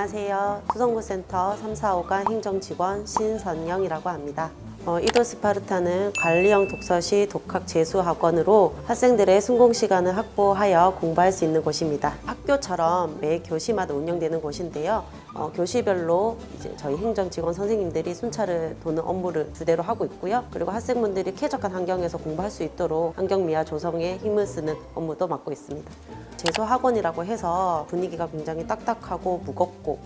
안녕하세요. 수성구센터 3, 4, 5관 행정직원 신선영이라고 합니다. 어, 이도 스파르타는 관리형 독서시 독학 재수 학원으로 학생들의 순공 시간을 확보하여 공부할 수 있는 곳입니다. 학교처럼 매 교시마다 운영되는 곳인데요. 어, 교시별로 이제 저희 행정 직원 선생님들이 순찰을 도는 업무를 주대로 하고 있고요. 그리고 학생분들이 쾌적한 환경에서 공부할 수 있도록 환경 미화 조성에 힘을 쓰는 업무도 맡고 있습니다. 재수 학원이라고 해서 분위기가 굉장히 딱딱하고 무겁고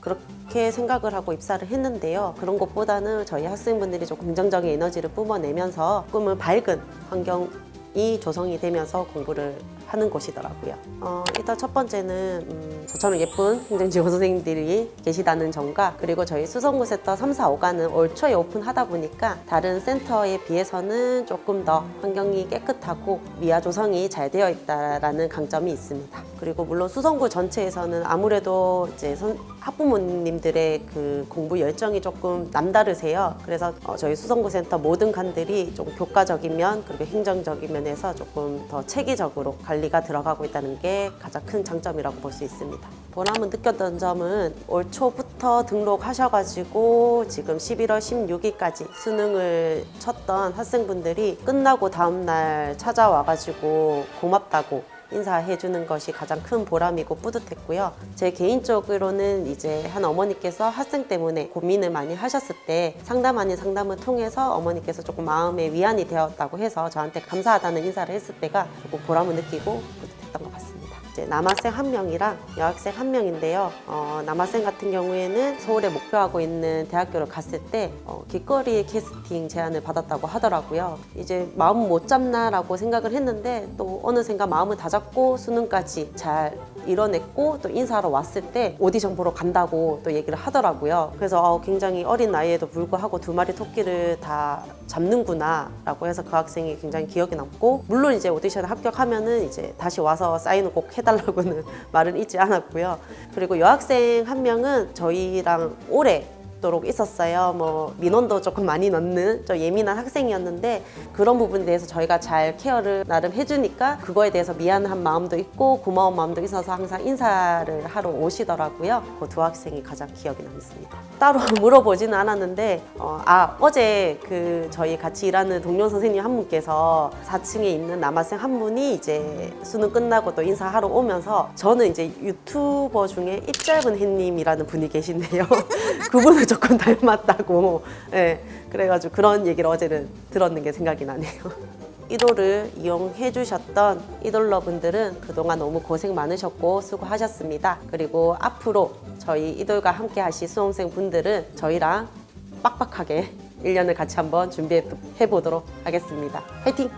그렇게 생각을 하고 입사를 했는데요. 그런 것보다는 저희 학생분들이 좀 긍정적인 에너지를 뿜어내면서 꿈을 밝은 환경이 조성이 되면서 공부를 하는 곳이더라고요. 어, 일단 첫 번째는 음, 저처럼 예쁜 행정직원 선생님들이 계시다는 점과 그리고 저희 수성구 센터 3, 4, 5가는 올 초에 오픈하다 보니까 다른 센터에 비해서는 조금 더 환경이 깨끗하고 미화 조성이 잘 되어 있다라는 강점이 있습니다. 그리고 물론 수성구 전체에서는 아무래도 이제 선- 학부모님들의 그 공부 열정이 조금 남다르세요. 그래서 어, 저희 수성구 센터 모든 칸들이 좀 교과적인 면 그리고 행정적인 면에서 조금 더 체계적으로 관리 가 들어가고 있다는 게 가장 큰 장점이라고 볼 수 있습니다. 보람을 느꼈던 점은 올 초부터 등록하셔가지고 지금 11월 16일까지 수능을 쳤던 학생분들이 끝나고 다음날 찾아와가지고 고맙다고 인사해 주는 것이 가장 큰 보람이고 뿌듯했고요. 제 개인적으로는 이제 한 어머니께서 학생 때문에 고민을 많이 하셨을 때 상담 아닌 상담을 통해서 어머니께서 조금 마음의 위안이 되었다고 해서 저한테 감사하다는 인사를 했을 때가 조금 보람을 느끼고 이제 남학생 한 명이랑 여학생 한 명인데요. 어, 남학생 같은 경우에는 서울에 목표하고 있는 대학교를 갔을 때 어, 길거리 캐스팅 제안을 받았다고 하더라고요. 이제 마음 못 잡나라고 생각을 했는데 또 어느샌가 마음을 다 잡고 수능까지 잘 이뤄냈고 또 인사하러 왔을 때 오디션 보러 간다고 또 얘기를 하더라고요. 그래서 어, 굉장히 어린 나이에도 불구하고 두 마리 토끼를 다 잡는구나 라고 해서 그 학생이 굉장히 기억에 남고 물론 이제 오디션 합격하면은 이제 다시 와서 사인을 꼭 해달라고는 말은 잊지 않았고요. 그리고 여학생 한 명은 저희랑 오래 도록 있었어요. 뭐 민원도 조금 많이 넣는 좀 예민한 학생이었는데 그런 부분에 대해서 저희가 잘 케어를 나름 해주니까 그거에 대해서 미안한 마음도 있고 고마운 마음도 있어서 항상 인사를 하러 오시더라고요. 그 두 학생이 가장 기억에 남습니다. 따로 물어보지는 않았는데 어, 아 어제 그 저희 같이 일하는 동료 선생님 한 분께서 4층에 있는 남학생 한 분이 이제 수능 끝나고 또 인사하러 오면서 저는 이제 유튜버 중에 입짧은 햇님이라는 분이 계신데요. 그분을 조금 닮았다고. 예. 그래가지고 그런 얘기를 어제는 들었는 게 생각이 나네요. 이돌을 이용해 주셨던 이돌러분들은 그동안 너무 고생 많으셨고 수고하셨습니다. 그리고 앞으로 저희 이돌과 함께 하실 수험생 분들은 저희랑 빡빡하게 1년을 같이 한번 준비해 보도록 하겠습니다. 화이팅!